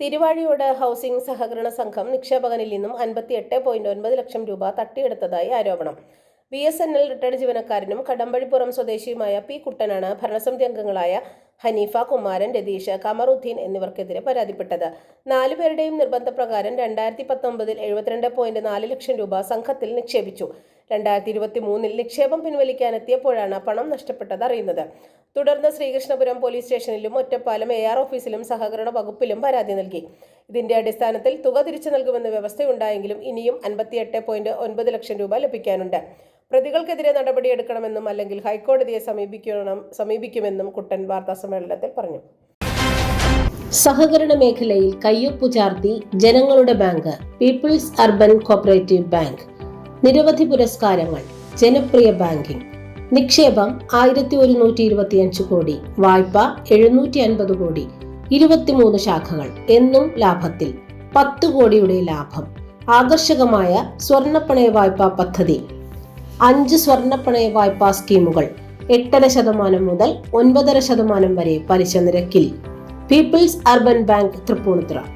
Thiruvazhiyode housing സഹകരണ സംഘം നിക്ഷേപകനിൽ നിന്നും അൻപത്തി എട്ട് പോയിന്റ് ഒൻപത് ലക്ഷം രൂപ തട്ടിയെടുത്തതായി ആരോപണം. B S N L retired ജീവനക്കാരനും കടമ്പഴിപ്പുറം സ്വദേശിയുമായ പി കുട്ടനാണ് ഭരണസമിതി അംഗങ്ങളായ ഹനീഫ കുമാരൻ രതീഷ് കമറുദ്ദീൻ എന്നിവർക്കെതിരെ പരാതിപ്പെട്ടത്. നാലുപേരുടെയും നിർബന്ധപ്രകാരം രണ്ടായിരത്തി പത്തൊമ്പതിൽ എഴുപത്തിരണ്ട് പോയിന്റ് നാല് ലക്ഷം രൂപ സംഘത്തിൽ നിക്ഷേപിച്ചു. രണ്ടായിരത്തി ഇരുപത്തി മൂന്നിൽ നിക്ഷേപം പിൻവലിക്കാനെത്തിയപ്പോഴാണ് പണം നഷ്ടപ്പെട്ടത് അറിയുന്നത്. തുടർന്ന് ശ്രീകൃഷ്ണപുരം പോലീസ് സ്റ്റേഷനിലും ഒറ്റപ്പാലം എ ആർ ഓഫീസിലും സഹകരണ വകുപ്പിലും പരാതി നൽകി. ഇതിന്റെ അടിസ്ഥാനത്തിൽ തുക തിരിച്ചു നൽകുമെന്ന വ്യവസ്ഥയുണ്ടായെങ്കിലും ഇനിയും അൻപത്തിയെട്ട് പോയിന്റ് ഒൻപത് ലക്ഷം രൂപ ലഭിക്കാനുണ്ട്. പ്രതികൾക്കെതിരെ നടപടിയെടുക്കണമെന്നും അല്ലെങ്കിൽ ഹൈക്കോടതിയെ സമീപിക്കണം സമീപിക്കുമെന്നും കുട്ടൻ വാർത്താസമ്മേളനത്തിൽ പറഞ്ഞു. സഹകരണ മേഖലയിൽ കയ്യൊപ്പു ചാർത്തി ജനങ്ങളുടെ bank people's urban cooperative bank നിരവധി പുരസ്കാരങ്ങൾ ജനപ്രിയ ബാങ്കിംഗ് നിക്ഷേപം ആയിരത്തി ഒരുന്നൂറ്റി ഇരുപത്തിയഞ്ച് കോടി വായ്പ എഴുന്നൂറ്റി അൻപത് കോടി ഇരുപത്തിമൂന്ന് ശാഖകൾ എന്നും ലാഭത്തിൽ പത്ത് കോടിയുടെ ലാഭം ആകർഷകമായ സ്വർണപ്പണയ വായ്പാ പദ്ധതി അഞ്ച് സ്വർണപ്പണയ വായ്പാ സ്കീമുകൾ എട്ടര ശതമാനം മുതൽ ഒൻപതര ശതമാനം വരെ പലിശ നിരക്കിൽ പീപ്പിൾസ് അർബൻ ബാങ്ക് തൃപ്പൂണിത്തുറ.